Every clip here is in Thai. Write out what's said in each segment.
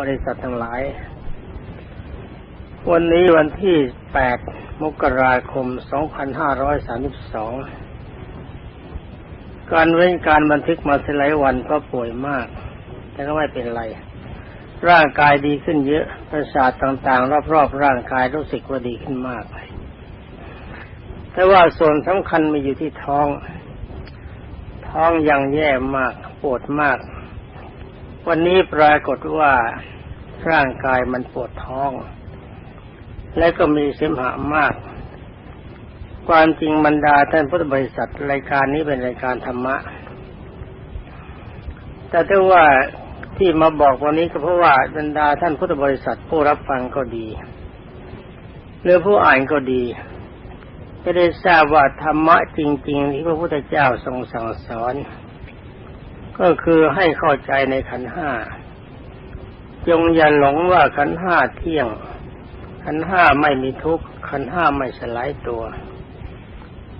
บริษัททั้งหลาย วันนี้วันที่ 8 มกราคม 2532 การเว้นการบันทึกมาสลายวันเพราะป่วยมาก แต่ก็ไม่เป็นไร ร่างกายดีขึ้นเยอะ ประสาทต่างๆ รอบๆ ร่างกายรู้สึกว่าดีขึ้นมาก แต่ว่าส่วนสำคัญมาอยู่ที่ท้อง ท้องยังแย่มาก ปวดมาก วันนี้ปรากฏว่าร่างกายมันปวดท้อง และก็มีเสมหะมาก ความจริงบรรดาท่านพุทธบริษัทรายการนี้เป็นรายการธรรมะ แต่ถ้าว่าที่มาบอกวันนี้ก็เพราะว่าบรรดาท่านพุทธบริษัทผู้รับฟังก็ดีหรือผู้อ่านก็ดีจะได้ทราบว่าธรรมะจริง ๆ ที่พระพุทธเจ้าทรงสั่งสอน ก็คือให้เข้าใจในขันห้าจงอย่าหลงว่าขันห้าเที่ยง ขันห้าไม่มีทุกข์ขันห้าไม่สลายตัว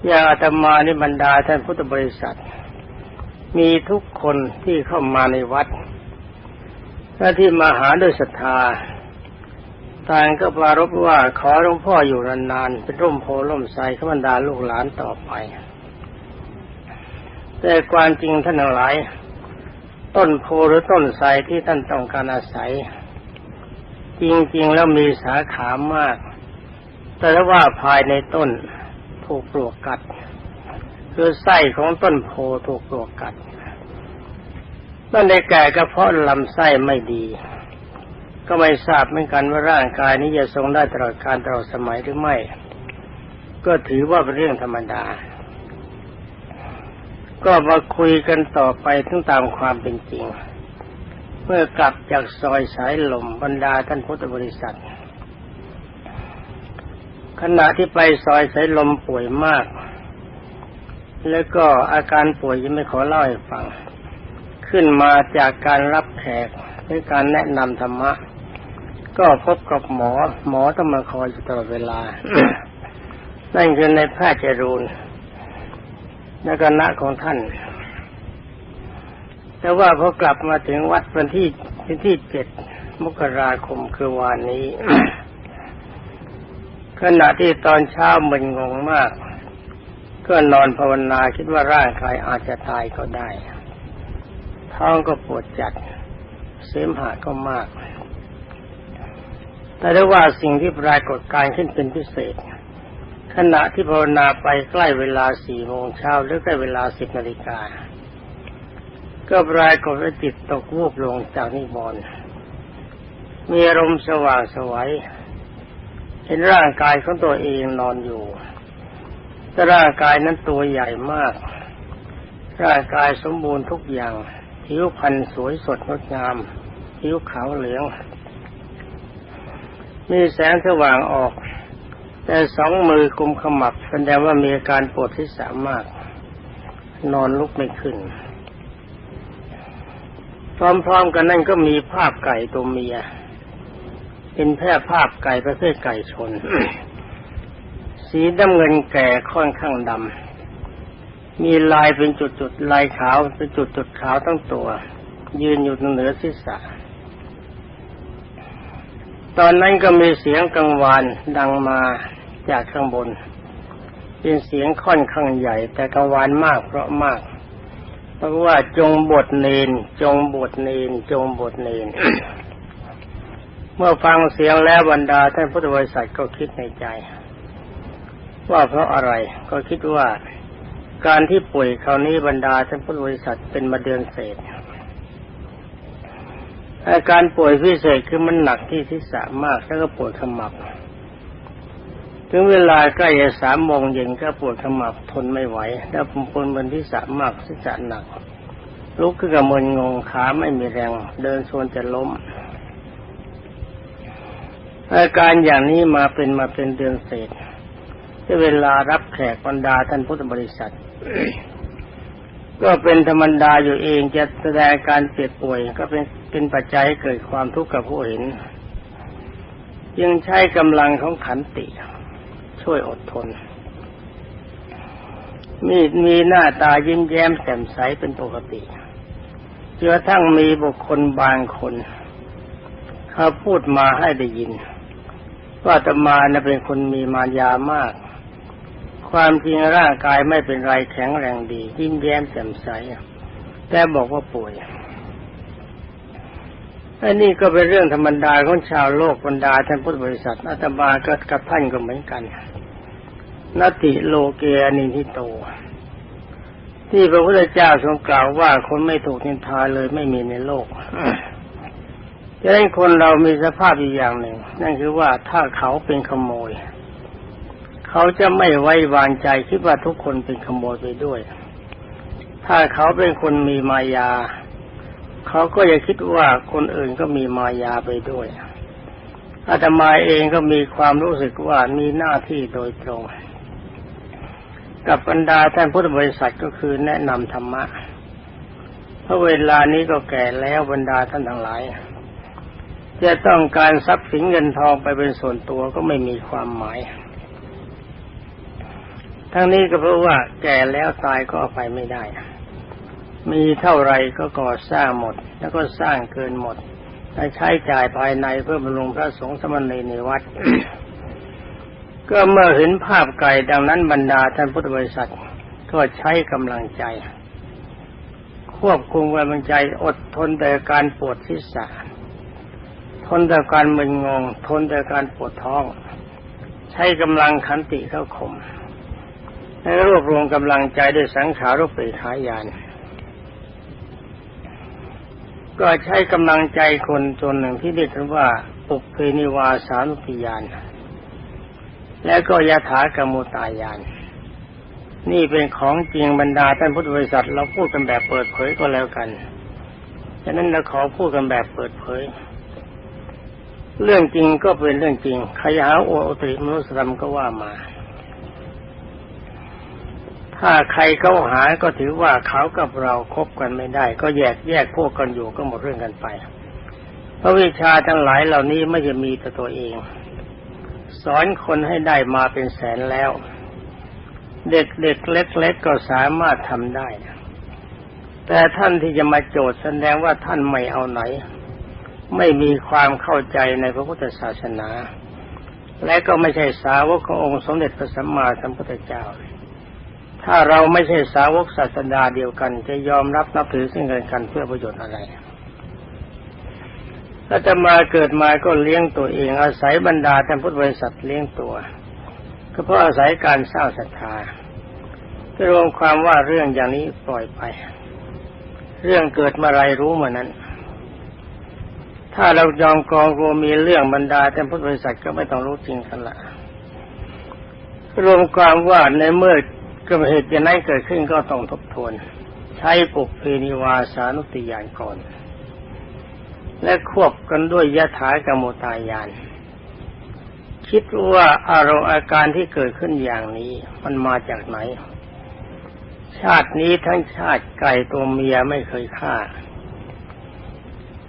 อย่างอาตมานิบรรดาท่านพุทธบริษัท มีทุกคนที่เข้ามาในวัดและที่มาหาด้วยศรัทธาต่างก็ปรารบว่าขอหลวงพ่ออยู่นานๆเป็นร่มโพล่มไทรขบรรดาลูกหลานต่อไป แต่ความจริงท่านทั้งหลาย ต้นโพหรือต้นไทรที่ท่านต้องการอาศัย จริงๆแล้วมีสาขามาก แต่ว่าภายในต้นถูกปลวกกัด คือไส้ของต้นโพถูกปลวกกัดนั่นได้แก่กระเพาะลำไส้ไม่ดี ก็ไม่ทราบเหมือนกันว่าร่างกายนี้จะทรงได้ตลอดการตลอดสมัยหรือไม่ ก็ถือว่าเป็นเรื่องธรรมดา ก็มาคุยกันต่อไปถึงตามความเป็นจริง เมื่อกลับจากซอยสายลมบรรดาท่านพุทธบริษัท ขณะที่ไปซอยสายลมป่วยมาก แล้วก็อาการป่วยยังไม่ขอเล่าให้ฟัง ขึ้นมาจากการรับแขกในการแนะนำธรรมะ ก็พบกับหมอ หมอต้องมาคอยอยู่ตลอดเวลา นั่นคือในแพทย์จรูน ในคณะของท่าน แต่ว่าพอกลับมาถึงวัดวันที่วันที่เจ็ดมกราคมคือวานนี้ ขณะที่ตอนเช้ามึนงงมาก ก็นอนภาวนาคิดว่าร่างกายอาจจะตายก็ได้ ท้องก็ปวดจัด เสมหะก็มาก แต่ได้ว่าสิ่งที่ปรากฏการขึ้นเป็นพิเศษ ขณะที่ภาวนาไปใกล้เวลาสี่โมงเช้าหรือใกล้เวลาสิบนาฬิกา ก็ปรายกฏว่าจิตตกวูบลงจากนิบอนมีอารมณ์สว่างสวัยเห็นร่างกายของตัวเองนอนอยู่ แต่ร่างกายนั้นตัวใหญ่มาก ร่างกายสมบูรณ์ทุกอย่าง ผิวพรรณสวยสดงดงาม ผิวขาวเหลือง มีแสงสว่างออก แต่สองมือกุมขมับแสดงว่ามีอาการปวดที่สามารถนอนลุกไม่ขึ้น พร้อมๆกันนั่นก็มีภาพไก่ตัวเมีย เป็นแพร่ภาพไก่ประเภทไก่ชน สีดำเงินแก่ค่อนข้างดำ มีลายเป็นจุดๆ ลายขาวเป็นจุดๆขาวทั้งตัว ยืนอยู่เหนือศีรษะตอนนั้นก็มีเสียงกังวานดังมา จากข้างบน เป็นเสียงค่อนข้างใหญ่ แต่กังวานมากเพราะมาก เพราะว่าจงบทเนน จงบทเนน จงบทเนน เมื่อฟังเสียงแล้วบรรดาท่านพุทธบริษัทก็คิดในใจ ว่าเพราะอะไรก็คิดว่าการที่ป่วยคราวนี้บรรดาท่านพุทธบริษัทเป็นมาเดือนเศษอาการป่วยพิเศษคือมันหนักที่ศีรษะมากแล้วก็ปวดขมับ ถึงเวลาใกล้จะสามโมงเย็นก็ปวดขมับทนไม่ไหว แล้วผมปวดบนที่สะมมากศีรษะหนัก ลุกขึ้นกับมึนงงขาไม่มีแรง เดินชวนจะล้ม อาการอย่างนี้มาเป็นมาเป็นเดือนเศษที่เวลารับแขกบรรดาท่านพุทธบริษัท ก็เป็นธรรมดาอยู่เองจะแสดงการเจ็บป่วย ก็เป็นเป็นปัจจัยให้เกิดความทุกข์กับผู้เห็น ยังใช้กำลังของขันติ ช่วยอดทน มีมีหน้าตายิ้มแย้มแจ่มใสเป็นปกติจนกระทั่งมีบุคคลบางคน เขาพูดมาให้ได้ยิน ว่าตมานะเป็นคนมีมารยามาก ความจริงร่างกายไม่เป็นไรแข็งแรงดี ยิ้มแย้มแจ่มใส แต่บอกว่าป่วยอันนี้ก็เป็นเรื่องธรรมดาของชาวโลกบรรดาท่านพุทธบริษัทอาตมาก็กับท่านก็เหมือนกัน นติโลเกอนิทิโต ที่พระพุทธเจ้าทรงกล่าวว่าคนไม่ถูกนินทาเลยไม่มีในโลกจะให้นคนเรามีสภาพอีกอย่างหนึ่ง นั่นคือว่าถ้าเขาเป็นขโมย เขาจะไม่ไว้วางใจคิดว่าทุกคนเป็นขโมยไปด้วย ถ้าเขาเป็นคนมีมายา เขาก็จะคิดว่าคนอื่นก็มีมายาไปด้วยอาตมาเองก็มีความรู้สึกว่ามีหน้าที่โดยตรง กับบรรดาท่านพุทธบริษัทก็คือแนะนำธรรมะเพราะเวลานี้ก็แก่แล้วบรรดาท่านทั้งหลาย จะต้องการทรัพย์สินเงินทองไปเป็นส่วนตัวก็ไม่มีความหมาย ทั้งนี้ก็เพราะว่าแก่แล้วตายก็ไปไม่ได้ มีเท่าไรก็ก่อสร้างหมด แล้วก็สร้างเกินหมดไปใช้จ่ายภายในเพื่อบำรุงพระสงฆ์สมณีในวัด ก็เมื่อเห็นภาพไก่ดังนั้นบรรดาท่านพุทธบริษัท ก็ใช้กำลังใจ ควบคุมกำลังใจอดทนแต่การปวดศีรษะทนแต่การมึนงง ทนแต่การปวดท้อง ใช้กำลังขันติเข้าข่มและรวบรวมกำลังใจด้วยสังขารุปปิขายาน ก็ใช้กำลังใจคนจนหนึ่งที่เรียกว่าปุกเพนิวาสานุปิยาน และก็ยาถากรรมุตายาน นี่เป็นของจริงบรรดาท่านพุทธบริษัท เราพูดกันแบบเปิดเผยก็แล้วกันฉะนั้นเราขอพูดกันแบบเปิดเผย เรื่องจริงก็เป็นเรื่องจริงใครหาโอตริมนุสธรรมก็ว่ามา ถ้าใครเข้าหาก็ถือว่าเขากับเราคบกันไม่ได้ ก็แยกแยกพวกกันอยู่ก็หมดเรื่องกันไป เพราะวิชาทั้งหลายเหล่านี้ไม่จะมีแต่ตัวเอง สอนคนให้ได้มาเป็นแสนแล้ว เด็กเด็กเล็กๆก็สามารถทำได้ แต่ท่านที่จะมาโจทย์แสดงว่าท่านไม่เอาไหน ไม่มีความเข้าใจในพระพุทธศาสนา และก็ไม่ใช่สาวกขององค์สมเด็จพระสัมมาสัมพุทธเจ้า ถ้าเราไม่ใช่สาวกศาสดาเดียวกัน จะยอมรับนับถือซึ่งกันและกันเพื่อประโยชน์อะไร ถ้าจะมาเกิดมาก็เลี้ยงตัวเอง อาศัยบรรดาท่านพุทธบริษัทเลี้ยงตัว ก็เพราะอาศัยการสร้างศรัทธาจะรวมความว่าเรื่องอย่างนี้ปล่อยไป เรื่องเกิดเมื่อไรรู้เมื่อนั้น ถ้าเรายอมกองรวมมีเรื่องบรรดาท่านพุทธบริษัทก็ไม่ต้องรู้จริงกันละรวมความว่าในเมื่อกิดเหตุอย่างนั้นเกิดขึ้นก็ต้องทบทวน ใช้ปุกเพนิวาสานุติยานก่อน และควบกันด้วยยะถากรรมตายาน คิดว่าอารมณ์อาการที่เกิดขึ้นอย่างนี้ มันมาจากไหน ชาตินี้ทั้งชาติไก่ตัวเมียไม่เคยฆ่า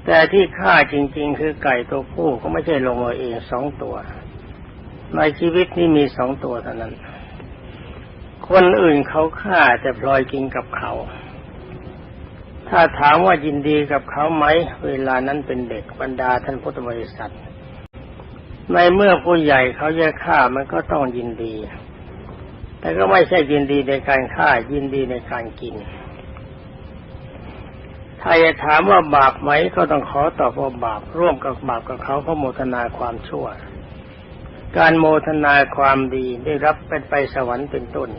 แต่ที่ฆ่าจริง ๆ คือไก่ตัวผู้ก็ไม่ใช่ลงมาเองสองตัว ในชีวิตนี้มีสองตัวเท่านั้น คนอื่นเขาฆ่าแต่พลอยกินกับเขา ถ้าถามว่ายินดีกับเขาไหม เวลานั้นเป็นเด็กบรรดาท่านพุทธบริษัท ในเมื่อผู้ใหญ่เขาจะฆ่ามันก็ต้องยินดี แต่ก็ไม่ใช่ยินดีในการฆ่ายินดีในการกิน ถ้าจะถามว่าบาปไหมก็ต้องขอตอบว่าบาปร่วมกับบาปกับเขาเพราะโมทนาความชั่ว การโมทนาความดีได้รับเป็นไปสวรรค์เป็นต้น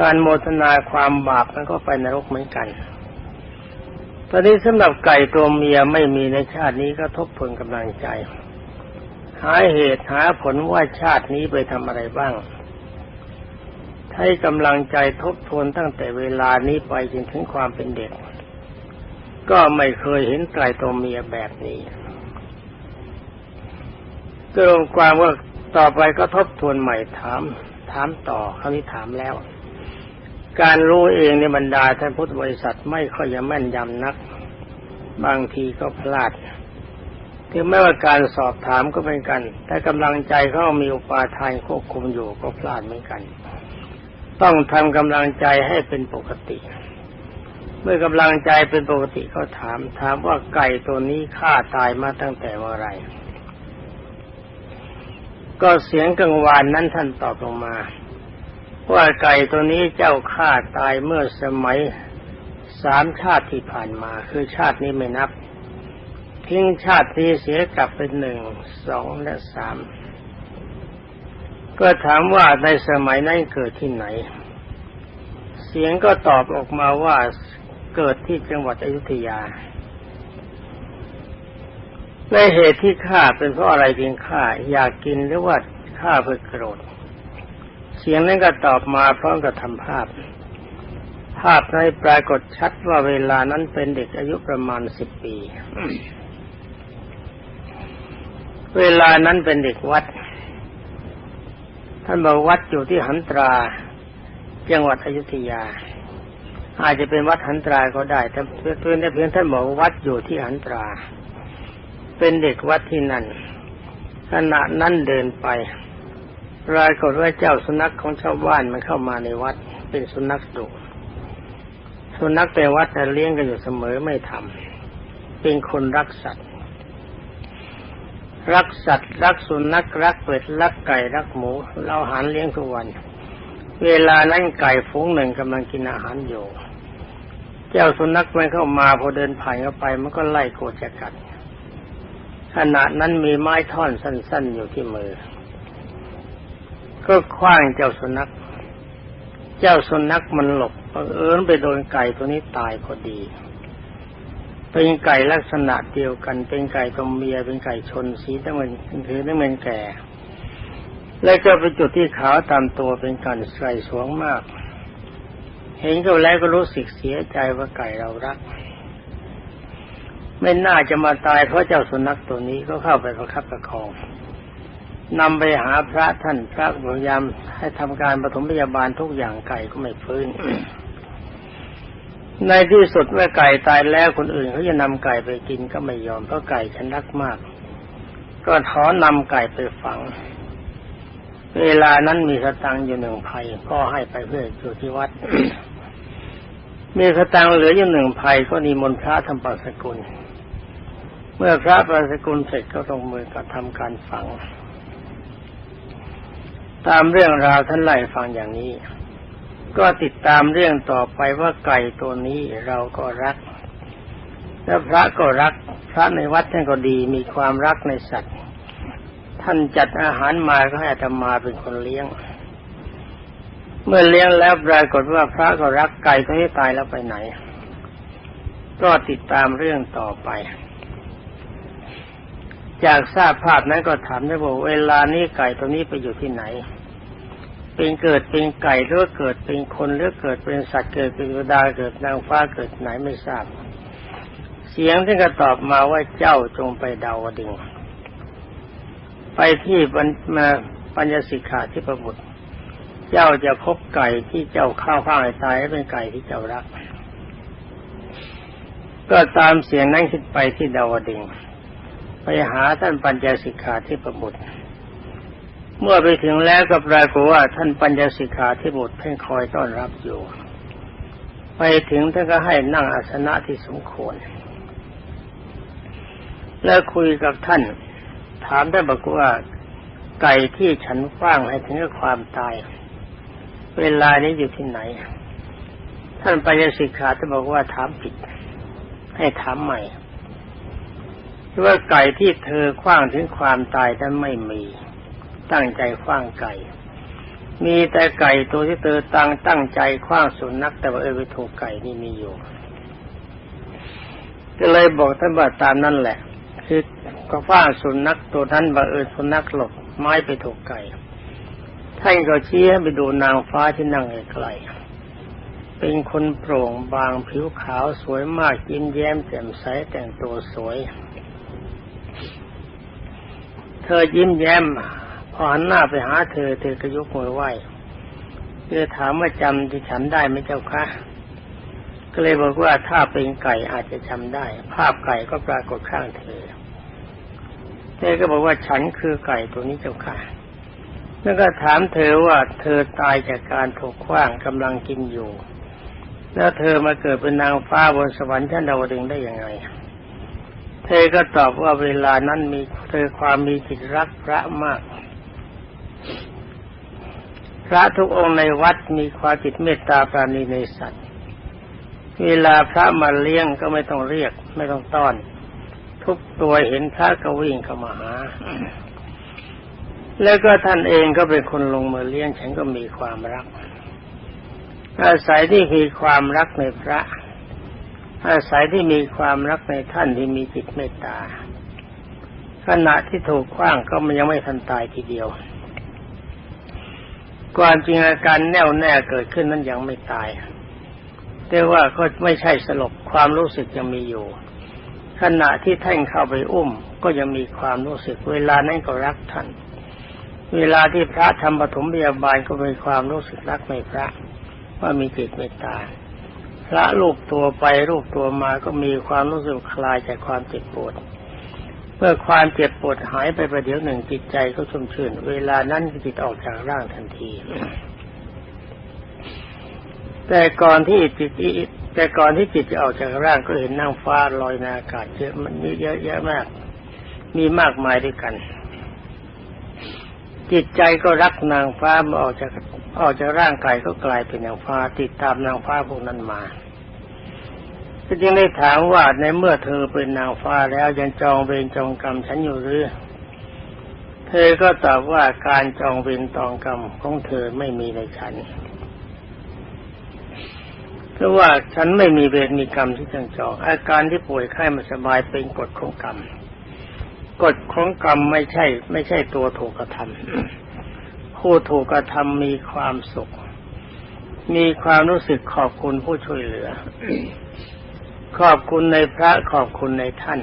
การโมทนาความบาปมันก็ไปนรกเหมือนกัน ตอนนี้สำหรับไก่ตัวเมียไม่มีในชาตินี้ก็ทบทวนกำลังใจ หาเหตุหาผลว่าชาตินี้ไปทำอะไรบ้าง ให้กำลังใจทบทวนตั้งแต่เวลานี้ไปจนถึงความเป็นเด็ก ก็ไม่เคยเห็นไก่ตัวเมียแบบนี้ก็รวมความว่าต่อไปก็ทบทวนใหม่ถาม ถามต่อคราวนี้ถามแล้ว การรู้เองในบรรดาท่านพุทธบริษัทไม่ค่อยจะแม่นยำนัก บางทีก็พลาดถึงแม้ว่าการสอบถามก็เป็นกัน แต่กำลังใจเขามีอุปาทานควบคุมอยู่ก็พลาดเหมือนกัน ต้องทำกำลังใจให้เป็นปกติ เมื่อกำลังใจเป็นปกติเขาถาม ถามว่าไก่ตัวนี้ฆ่าตายมาตั้งแต่เมื่อไร ก็เสียงกังวานนั้นท่านตอบลงมา ว่าไก่ตัวนี้เจ้าฆ่าตายเมื่อสมัยสามชาติที่ผ่านมา คือชาตินี้ไม่นับ ทิ้งชาตินี้เสียกลับเป็นหนึ่งสองและสามก็ถามว่าในสมัยนั้นเกิดที่ไหน เสียงก็ตอบออกมาว่าเกิดที่จังหวัดอยุธยาในเหตุที่ฆ่าเป็นเพราะอะไรเพียงฆ่าอยากกินหรือว่าฆ่าเพื่อโกรธ เสียงนั้นก็ตอบมาพร้อมกับทำภาพ ภาพในปรากฏชัดว่าเวลานั้นเป็นเด็กอายุประมาณสิบปี เวลานั้นเป็นเด็กวัด ท่านบอกวัดอยู่ที่หันตรา จังหวัดอยุธยา อาจจะเป็นวัดหันตราก็ได้ แต่เพียงแต่เพียงท่านบอกวัดอยู่ที่หันตรา เป็นเด็กวัดที่นั่นขณะนั้นเดินไป รายกฏว่าเจ้าสุนัขของชาวบ้านมันเข้ามาในวัด เป็นสุนัขดุสุนัขแต่วัดแต่เลี้ยงกันอยู่เสมอไม่ทำเป็นคนรักสัตว์ รักสัตว์ รักสุนัขรักเป็ดรักไก่รักหมู เราหารเลี้ยงทุกวัน เวลานั้นไก่ฝูงหนึ่งกำลังกินอาหารอยู่ เจ้าสุนัขมันเข้ามาพอเดินผ่านเข้าไป มันก็ไล่โกจะกัดขณะนั้นมีไม้ท่อนสั้น ๆ อยู่ที่มือ ก็คว้างเจ้าสุนัข เจ้าสุนัขมันหลบเอิญไปโดนไก่ตัวนี้ตายพอดี เป็นไก่ลักษณะเดียวกัน เป็นไก่ตัวเมีย เป็นไก่ชนสีน้ำเงินคือน้ำเงินแก่ แล้วก็เป็นจุดที่ขาวตามตัวเป็นกันใส่สวงมาก เห็นเขาแล้วก็รู้สึกเสียใจว่าไก่เรารักไม่น่าจะมาตายเพราะเจ้าสุนัขตัวนี้ก็เข้าไปประคับประคอง นำไปหาพระท่านพระพยายามให้ทำการปฐมพยาบาลทุกอย่างไก่ก็ไม่ฟื้น ในที่สุดเมื่อไก่ตายแล้วคนอื่นเขาจะนำไก่ไปกินก็ไม่ยอมเพราะไก่ฉันรักมาก ก็ขอนำไก่ไปฝัง เวลานั้นมีสตังอยู่หนึ่งภัยก็ให้ไปเพื่ออยู่ที่วัด มีสตังเหลืออยู่หนึ่งภัยก็นิมนต์พระทำปัสกุล เมื่อพระปัสกุลเสร็จก็ลงมือกับทำการฝัง ตามเรื่องราวท่านไล่ฟังอย่างนี้ ก็ติดตามเรื่องต่อไปว่าไก่ตัวนี้เราก็รัก และพระก็รัก พระในวัดท่านก็ดีมีความรักในสัตว์ ท่านจัดอาหารมาก็ให้อาตมาเป็นคนเลี้ยง เมื่อเลี้ยงแล้วปรากฏว่าพระก็รักไก่ตัวนี้ตายแล้วไปไหน ก็ติดตามเรื่องต่อไป จากทราบภาพนั้นก็ถามได้บอกเวลานี้ไก่ตัวนี้ไปอยู่ที่ไหน เป็นเกิดเป็นไก่หรือเกิดเป็นคนหรือเกิดเป็นสัตว์เกิดเป็นเทวดาเกิดนางฟ้าเกิดไหนไม่ทราบ เสียงที่ก็ตอบมาว่าเจ้าจงไปดาวดึงไปที่ปัญมาปัญญสิกขาที่ประบุตรเจ้าจะพบไก่ที่เจ้าข้าวข้างตายเป็นไก่ที่เจ้ารัก ก็ตามเสียงนั้นขึ้นไปที่ดาวดึง หาท่านปัญญสิกขาที่ประบุตรเมื่อไปถึงแล้วก็ปรากฏว่าท่านปัญญสิกขาที่บุตรท่านคอยต้อนรับอยู่ ไปถึงท่านก็ให้นั่งอาสนะที่สมควร แล้วคุยกับท่าน ถามท่านบอกว่าไก่ที่ฉันฟ้างให้ถึงกับความตาย เวลานี้อยู่ที่ไหน ท่านปัญญสิกขาท่านบอกว่าถามผิด ให้ถามใหม่ ว่าไก่ที่เธอคว้างถึงความตายนั้นไม่มี ตั้งใจคว้างไก่ มีแต่ไก่ตัวที่เธอตั้งตั้งใจคว้างสุนัขแต่ว่าเออไปถูกไก่นี่มีอยู่ ก็เลยบอกท่านว่าตามนั่นแหละ คือก็คว้างสุนัขตัวนั้นบังเอิญสุนัขหลบไม้ไปถูกไก่ท่านก็ชี้ให้ไปดูนางฟ้าที่นั่งไกลเป็นคนโปร่งบางผิวขาวสวยมากยิ้มแย้มแจ่มใสแต่งตัวสวย ธอยิ้มแย้มพอหันหน้าไปหาเธอ เธอก็ยกมือไหว้เธอถามว่าจำที่ฉันได้ไหมเจ้าคะก็เลยบอกว่าถ้าเป็นไก่อาจจะจำได้ ภาพไก่ก็ปรากฏข้างเธอเธอก็บอกว่าฉันคือไก่ตัวนี้เจ้าค่ะ แล้วก็ถามเธอว่าเธอตายจากการถูกขว้างกำลังกินอยู่ แล้วเธอมาเกิดเป็นนางฟ้าบนสวรรค์ชั้นดาวดึงได้ยังไง เธอก็ตอบว่าเวลานั้นมีเธอความมีจิตรักพระมาก พระทุกองค์ในวัดมีความจิตเมตตาปราณีในสัตว์ เวลาพระมาเลี้ยงก็ไม่ต้องเรียก ไม่ต้องต้อน ทุกตัวเห็นพระก็วิ่งเข้ามาหา แล้วก็ท่านเองก็เป็นคนลงมือเลี้ยงฉันก็มีความรักอาศัยที่มีความรักในพระ อาศัยที่มีความรักในท่านที่มีจิตเมตตา ขณะที่ถูกขว้างก็มันยังไม่ทันตายทีเดียวความจริงอาการแน่วแน่เกิดขึ้นนั้นยังไม่ตายแต่ว่าก็ไม่ใช่สลบความรู้สึกยังมีอยู่ ขณะที่ท่านเข้าไปอุ้ม ก็ยังมีความรู้สึก เวลานั้นก็รักท่าน เวลาที่พระทำปฐมพยาบาลก็มีความรู้สึกรักในพระ ว่ามีจิตเมตตา พระลูกตัวไปลูกตัวมาก็มีความรู้สึกคลายจากความเจ็บปวด เมื่อความเจ็บปวดหายไปประเดี๋ยวหนึ่งจิตใจก็ชุ่มชื่น เวลานั้นจิตออกจากร่างทันที แต่ก่อนที่จิตแต่ก่อนที่จิตจะออกจากร่างก็เห็นนางฟ้าลอยในอากาศเยอะมันมีเยอะแยะมาก มีมากมายด้วยกัน จิตใจก็รักนางฟ้ามื่อออกจาก ออกจากร่างกายก็กลายเป็นนางฟ้าติดตามนางฟ้าพวกนั้นมาก็จึงได้ถามว่าในเมื่อเธอเป็นนางฟ้าแล้วยังจองเวรจองกรรมฉันอยู่หรือ เธอก็ตอบว่าการจองเวรตองกรรมของเธอไม่มีในฉันเพราะว่าฉันไม่มีเวรมีกรรมที่ต้องจอง อาการที่ป่วยไข้ม่สบายเป็นกฎของกรรมกฎของกรรมไม่ใช่ ไม่ใช่ตัวถูกกระทำ ผู้ถูกกระทำมีความสุข มีความรู้สึกขอบคุณผู้ช่วยเหลือ ขอบคุณในพระขอบคุณในท่าน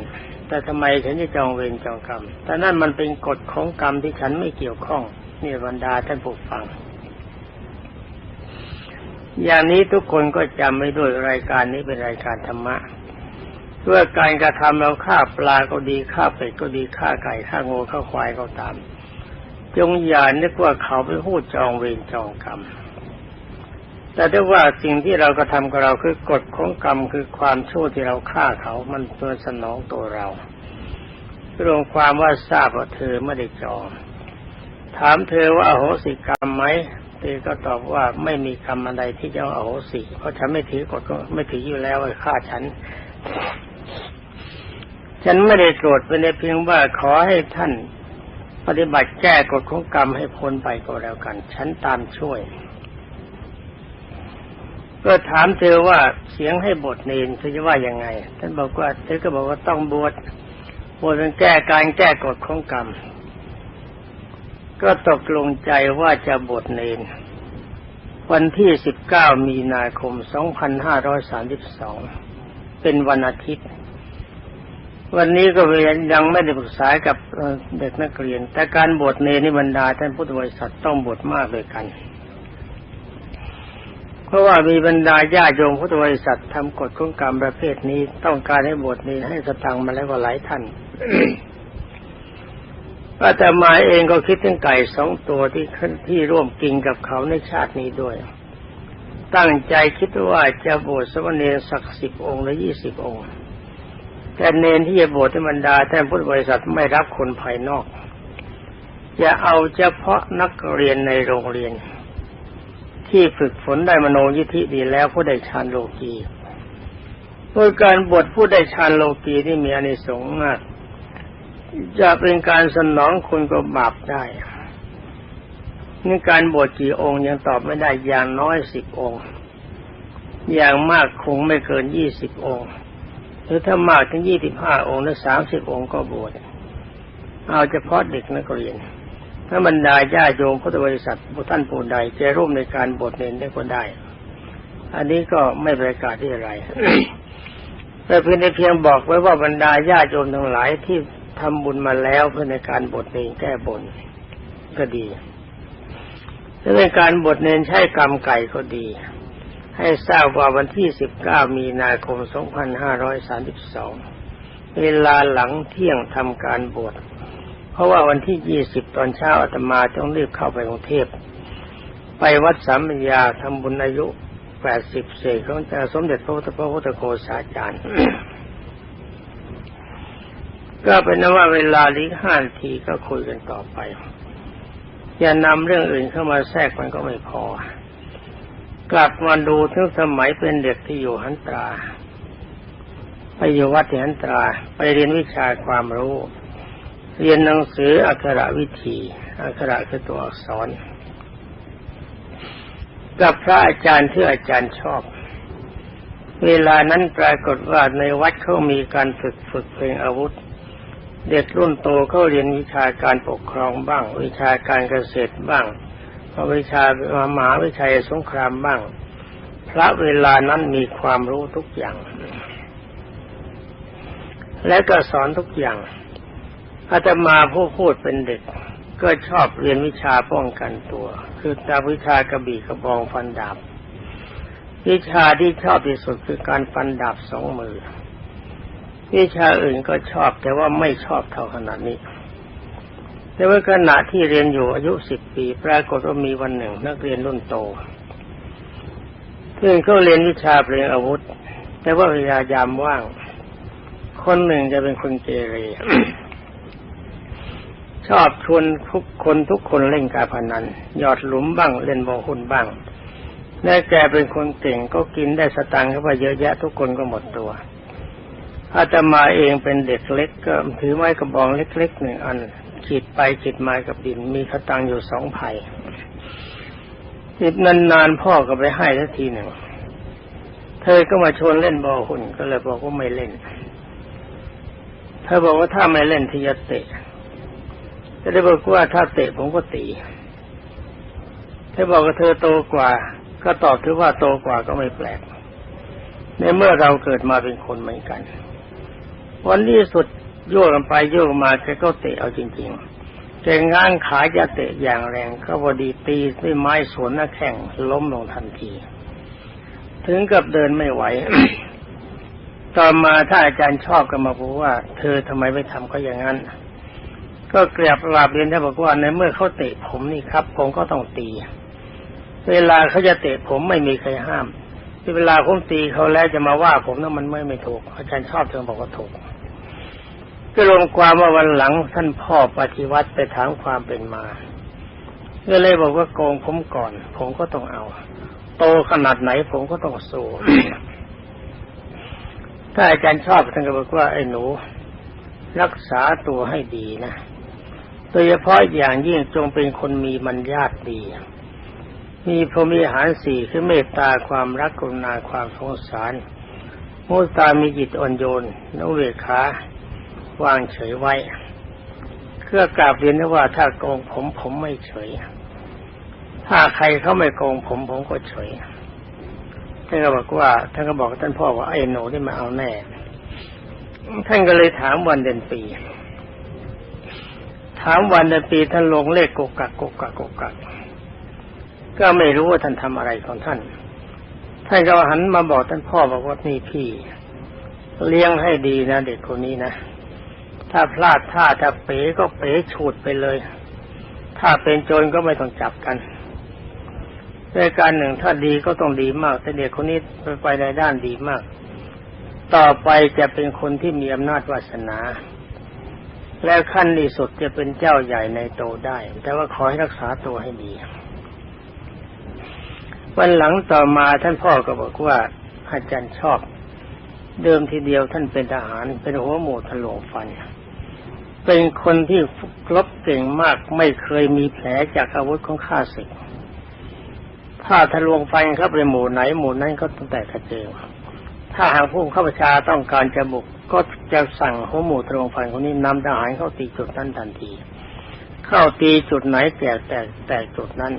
แต่ทำไมฉันจะจองเวรจองกรรม แต่นั่นมันเป็นกฎของกรรมที่ฉันไม่เกี่ยวข้องนี่บรรดาท่านผู้ฟัง อย่างนี้ทุกคนก็จำไว้ด้วยรายการนี้เป็นรายการธรรมะเพื่อการกระทำเราฆ่าปลาก็ดีฆ่าเป็ดก็ดีฆ่าไก่ฆ่างูฆ่าควายก็ตาม จงอย่านึกว่าเขาไปพูดจองเวรจองกรรม แต่ถ้ว่าสิ่งที่เรากระทำกับเราคือกฎของกรรมคือความชั่วที่เราฆ่าเขามันตัวสนองตัวเรารวมความว่าทราบว่าเธอไม่ได้จอง ถามเธอว่าอโหสิกรรมไหมเธอก็ตอบว่าไม่มีกรรมอะไรที่จะอโหสิ เพราะฉันไม่ถือกฎไม่ถืออยู่แล้วว่าฆ่าฉัน ฉันไม่ได้โกรธเป็นเพียงว่าขอให้ท่าน ปฏิบัติแก้กฎของกรรมให้พ้นไปก็แล้วกัน ฉันตามช่วยก็ถามเธอว่าเสียงให้บทเนนเธอจะว่ายังไง ท่านบอกว่าเธอก็บอกว่าต้องบวชบวชเป็นแก้การแก้กฎของกรรม ก็ตกลงใจว่าจะบวชเนน วันที่ 19 มีนาคม 2532 เป็นวันอาทิตย์ วันนี้ก็ยังไม่ได้ปรึกษากับเด็กนักเรียน แต่การบวชเนรนิบรรดาท่านพุทธบริษัทต้องบวชมากเลยกัน เพราะว่ามีบรรดาญาโยมพุทธบริษัททำกฎของกรรมประเภทนี้ต้องการให้บวชเนรให้สตังค์มาแล้วก็หลายท่านอาตมาเองก็คิดถึงไก่สองตัวที่ที่ร่วมกินกับเขาในชาตินี้ด้วย ตั้งใจคิดว่าจะบวชสมณเณรสักสิบองค์หรือยี่สิบองค์ แต่เนนที่จะบวชธรรมดาท่านพุทธบริษัทไม่รับคนภายนอกจะเอาเฉพาะนักเรียนในโรงเรียน ที่ฝึกฝนได้มโนยิธิดีแล้วผู้ได้ฌานโลกีโดยการบวชผู้ได้ฌานโลกีที่มีอานิสงส์มากจะเป็นการสนองคุณก็บาปได้นี่การบวชกี่องค์ยังตอบไม่ได้อย่างน้อยสิบองค์ อย่างมากคงไม่เกินยี่สิบองค์ หรือถ้ามากถึงยี่สิบห้าองค์หรือสามสิบองค์ก็บวชเอาเฉพาะเด็กนักเรียน ถ้าบรรดาญาโยมพุทธบริษัทผู้ท่านผู้ใดจะร่วมในการบวชเนรได้ก็ได้ อันนี้ก็ไม่ประกาศที่อะไรแต่เพียงแต่เพียงบอกไว้ว่าบรรดาญาโยมทั้งหลายที่ทำบุญมาแล้วเพื่อในการบวชเนรแก้บนก็ดีถ้าเป็นการบวชเนรใช้กรรมไก่ก็ดี ให้ทราบว่าวันที่ 19 มีนาคม 2532 เวลาหลังเที่ยงทำการบวช เพราะว่าวันที่ 20 ตอนเช้าอาตมาต้องรีบเข้าไปกรุงเทพ ไปวัดสามัญญาทำบุญอายุแปดสิบเศษของเจ้าสมเด็จพระพุทธพระพุทธโฆษาจารย์ ก็เป็นนว่าเวลาลีกห้านาทีก็คุยกันต่อไป อย่านำเรื่องอื่นเข้ามาแทรกมันก็ไม่พอ กลับมาดูถึงสมัยเป็นเด็กที่อยู่หันตรา ไปอยู่วัดที่หันตรา ไปเรียนวิชาความรู้ เรียนหนังสืออักขระวิธีอักขระคือตัวอักษร กับพระอาจารย์ที่อาจารย์ชอบ เวลานั้นปรากฏว่าในวัดเขามีการฝึกฝึกเพลงอาวุธ เด็กรุ่นโตเขาเรียนวิชาการปกครองบ้าง วิชาการเกษตรบ้าง วิชามหาวิชาสงครามบ้าง พระเวลานั้นมีความรู้ทุกอย่าง และก็สอนทุกอย่างอาตมาผู้พูดเป็นเด็ก ก็ชอบเรียนวิชาป้องกันตัว คือตาวิชากระบี่กระบองฟันดาบ วิชาที่ชอบที่สุดคือการฟันดาบสองมือ วิชาอื่นก็ชอบแต่ว่าไม่ชอบเท่าขนาดนี้ แต่ว่าขณะที่เรียนอยู่อายุสิบปี ปรากฏว่ามีวันหนึ่ง นักเรียนรุ่นโตเพื่อนเขาเรียนวิชาเพลงอาวุธ แต่ว่าเวลายามว่าง คนหนึ่งจะเป็นคนเกเรชอบชวนทุกคนทุกคนเล่นการพนันหยอดหลุมบ้างเล่นบอลหุ้นบ้างแม่แกเป็นคนเก่งก็กินได้สตังค์เข้าไปเยอะแยะทุกคนก็หมดตัวอาตมาเองเป็นเด็กเล็กก็ถือไม้กระบองเล็กๆหนึ่งอัน ขีดไปขีดมากับดิน มีสตังอยู่สองไผ่จิตนานๆพ่อก็ไปให้ทักทีหนึ่ง เธอก็มาชวนเล่นบอลหุ้นก็เลยบอกว่าไม่เล่น เธอบอกว่าถ้าไม่เล่นที่จะเตะจะได้บอกว่าถ้าเตะผมก็ตีเธอบอกว่าเธอโตกว่า ก็ตอบถือว่าโตกว่าก็ไม่แปลก ในเมื่อเราเกิดมาเป็นคนเหมือนกัน วันนี้สุด โยกกันไปโยกมาแกก็เตะเอาจริง ๆ แกง้างขาจะเตะอย่างแรงก็พอดีตีด้วยไม้สวนหน้าแข่งล้มลงทันที ถึงกับเดินไม่ไหว ต่อมาถ้าอาจารย์ชอบก็มาบอกว่า เธอทำไมไม่ทำก็อย่างนั้น ก็เกลียบลาบเรียนท่านบอกว่าในเมื่อเขาเตะผมนี่ครับ ผมก็ต้องตี เวลาเขาจะเตะผมไม่มีใครห้ามที่เวลาผมตีเขาแล้วจะมาว่าผมนั้นมันไม่ไม่ถูก อาจารย์ชอบเธอบอกว่าถูก ก็รวมความว่าวันหลังท่านพ่อปฏิวัติไปถามความเป็นมาก็เลยบอกว่าโกงผมก่อน ผมก็ต้องเอา โตขนาดไหนผมก็ต้องสู้ถ้าอาจารย์ชอบท่านก็บอกว่าไอ้หนู รักษาตัวให้ดีนะโดยเฉพาะอย่างยิ่งจงเป็นคนมีมัญญาตดี มีพรหมีหารสี่คือเมตตาความรักกรุณาความสงสารมุตามีจิตอ่อนโยนนุเวขา วางเฉยไว้เพื่อกราบเรียนว่าถ้าโกงผมผมไม่เฉย ถ้าใครเขาไม่โกงผมผมก็เฉยท่านก็บอกว่าท่านก็บอกท่านพ่อว่าไอ้หนูนี่มาเอาแน่ ท่านก็เลยถามวันเดือนปี ถามวันเดือนปีท่านลงเลขกกกักกกกักกกกักก็ไม่รู้ว่าท่านทำอะไรของท่าน ท่านก็หันมาบอกท่านพ่อบอกว่านี่พี่ เลี้ยงให้ดีนะเด็กคนนี้นะ ถ้าพลาดท่าถ้าเป๋ก็เป๋ฉูดไปเลย ถ้าเป็นโจรก็ไม่ต้องจับกันในการหนึ่งถ้าดีก็ต้องดีมาก แต่เด็กคนนี้ไปในด้านดีมาก ต่อไปจะเป็นคนที่มีอำนาจวาสนา และขั้นที่สุดจะเป็นเจ้าใหญ่ในโตได้ แต่ว่าขอให้รักษาตัวให้ดีวันหลังต่อมาท่านพ่อก็บอกว่าอาจารย์ชอบ เดิมทีเดียวท่านเป็นทหารเป็นหัวหมูทะลวงฟัน เป็นคนที่ลบเก่งมากไม่เคยมีแผลจากอาวุธของข้าศึกถ้าทะลวงฟันเข้าไปหมู่ไหนหมู่นั้นก็ต้องแตกกระเจิงถ้าหากผู้ข้าราชาต้องการจะบุกก็จะสั่งหัวหมู่ทะลวงฟันคนนี้นำทหารเข้าตีจุดนั้นทันที เข้าตีจุดไหนแตกแตกแตกจุดนั้น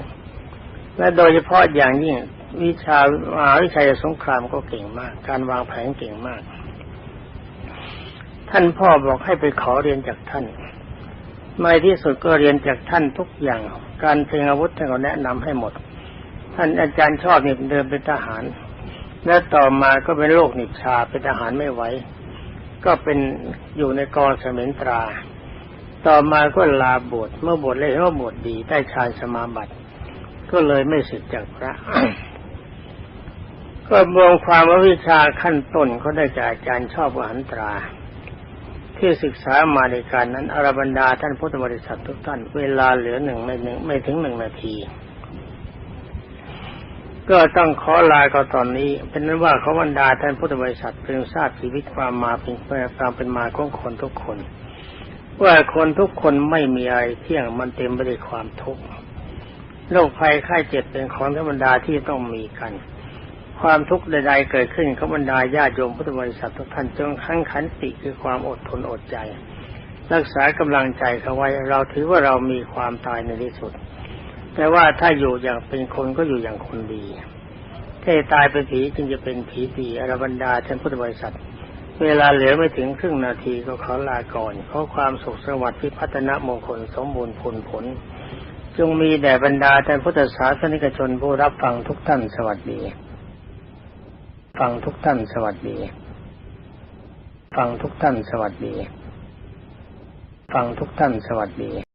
และโดยเฉพาะอย่างยิ่งวิชามหาวิชัยสงครามก็เก่งมาก การวางแผนเก่งมาก ท่านพ่อบอกให้ไปขอเรียนจากท่านในที่สุดก็เรียนจากท่านทุกอย่าง การเพลงอาวุธท่านก็แนะนำให้หมด ท่านอาจารย์ชอบนี่เดินเป็นทหาร และต่อมาก็เป็นโรคนิชาเป็นทหารไม่ไหวก็เป็นอยู่ในกองสมินตรา ต่อมาก็ลาบวชเมื่อบวชเลยว่าบวชดีได้ฌานสมาบัติ ก็เลยไม่สึกจากพระ ก็รวมความว่าวิชาขั้นต้นเขาได้จากอาจารย์ชอบวหันตรา ที่ศึกษามาในการนั้นอรบรรดาท่านพุทธบริษัททุกท่าน เวลาเหลือหนึ่งไม่หนึ่งไม่ถึงหนึ่งนาที ก็ต้องขอลาก็ตอนนี้ เป็นนั้นว่าเขาบรรดาท่านพุทธบริษัทเพียงทราบชีวิตความมาเป็นความเป็นมาของคนทุกคน ว่าคนทุกคนไม่มีอะไรเที่ยงมันเต็มไปด้วยความทุกข์โรคภัยไข้เจ็บเป็นของธรรมดาที่ต้องมีกัน ความทุกข์ใดๆเกิดขึ้นเขาบรรดาญาติโยมพุทธบริษัททุกท่านจงขังขันติคือความอดทนอดใจ รักษากำลังใจเขาไว้เราถือว่าเรามีความตายในที่สุด แต่ว่าถ้าอยู่อย่างเป็นคนก็อยู่อย่างคนดีถ้าตายเป็นผีจึงจะเป็นผีดีอรบรรดาท่านพุทธบริษัท เวลาเหลือไม่ถึงครึ่งนาทีก็ขอลาก่อนขอความสุขสวัสดิ์พิพัฒนมงคลสมบูรณ์ผลผล จงมีแด่บรรดาท่านพุทธศาสนิกชนผู้รับฟังทุกท่านสวัสดี ฟังทุกท่านสวัสดี ฟังทุกท่านสวัสดี ฟังทุกท่านสวัสดี